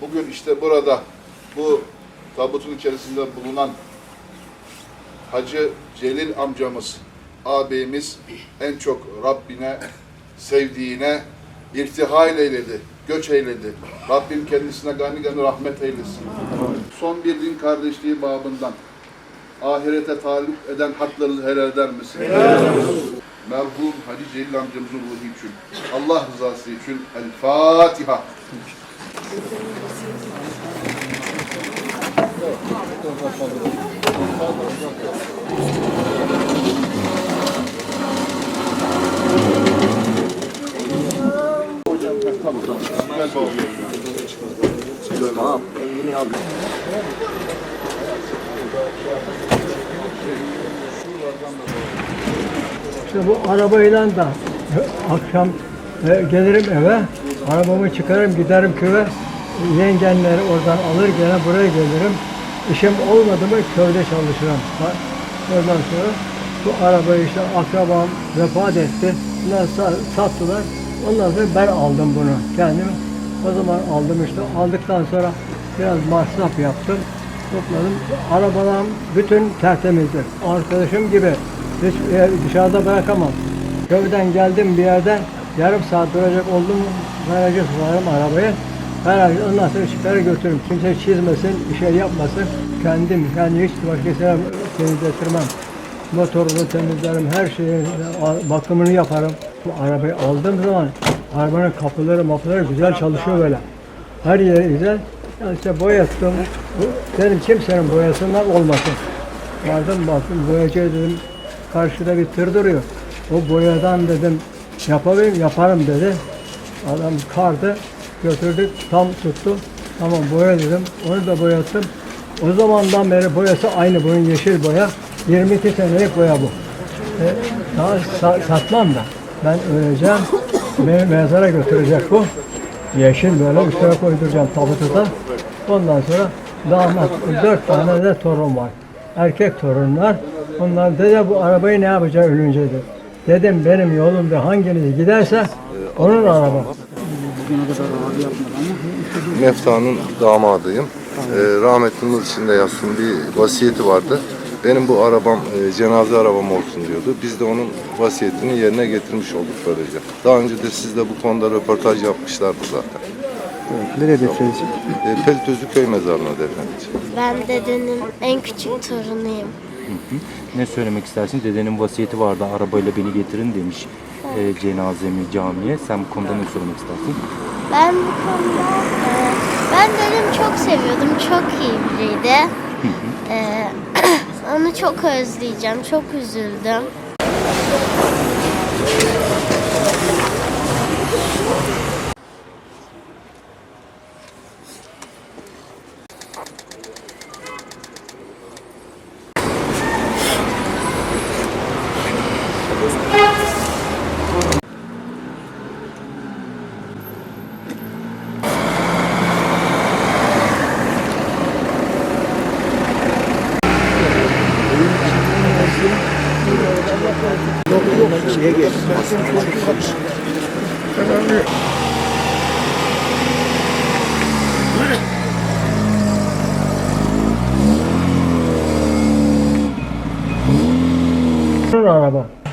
Bugün işte burada bu tabutun içerisinde bulunan Hacı Celil amcamız, ağabeyimiz en çok Rabbine, sevdiğine irtihal eyledi, göç eyledi. Rabbim kendisine gani gani rahmet eylesin. Son bir din kardeşliği babından ahirete talip eden haklarınızı helal eder misin? Merhum Hacı Celil amcamızın ruhu için, Allah rızası için El Fatiha. Gel babam. İşte bu arabayla da akşam e, gelirim eve, arabamı çıkarım giderim köye, yengenleri oradan alır gene buraya gelirim. İşim olmadı mı köyde çalışırım. Ondan sonra bu arabayı işte akrabam vefat etti. Bunlar sa- sattılar. Ondan sonra ben aldım bunu kendim. O zaman aldım işte. Aldıktan sonra biraz masraf yaptım. Topladım. Arabalarım bütün tertemizdir. Arkadaşım gibi hiç e, dışarıda bırakamam. Köyden geldim bir yerden yarım saat duracak oldum. Garaja sorarım arabayı. Garaj ondan sonra çıkarır götürürüm. Kimse çizmesin, bir şey yapmasın. Kendim, yani hiç başkasına temizletirmem. Motorunu temizlerim, her şeyi bakımını yaparım. Arabayı aldığım zaman arabanın kapıları, mapıları güzel çalışıyor böyle. Her yeri güzel. Yani işte boyattım. Dedim kimsenin boyasından olmasın. Vardım baktım boyacı dedim karşıda bir tır duruyor. O boyadan dedim yapabilirim yaparım dedi. Adam kardı götürdük tam tuttu. Tamam boya dedim. Onu da boyattım. O zamandan beri boyası aynı bunun yeşil boya. 22 senelik boya bu. E, daha sa- satmam da. Ben öleceğim. Beni mezara götürecek bu. Yeşil böyle üstüne koyduracağım tabutuda. Ondan sonra damat, dört tane de torun var. Erkek torunlar. Onlar dede bu arabayı ne yapacak ölünce dedi. Dedim benim yolumda hanginiz giderse onun araba. Mefta'nın damadıyım. Ee, rahmetli nur içinde yatsın bir vasiyeti vardı. Benim bu arabam e, cenaze arabam olsun diyordu. Biz de onun vasiyetini yerine getirmiş olduk böylece. Daha önce de sizle bu konuda röportaj yapmışlardı zaten. Nereye defnedecek? E, Pelitözlü köy mezarına defnedeceğim. Ben dedenin en küçük torunuyum. Ne söylemek istersin? Dedenin vasiyeti vardı arabayla beni getirin demiş e, cenazemi camiye. Sen bu konuda ne söylemek istersin? Ben bu konuda e, ben dedemi çok seviyordum. Çok iyi biriydi. E, onu çok özleyeceğim. Çok üzüldüm. 같이 얘기해 주세요. 알아봐.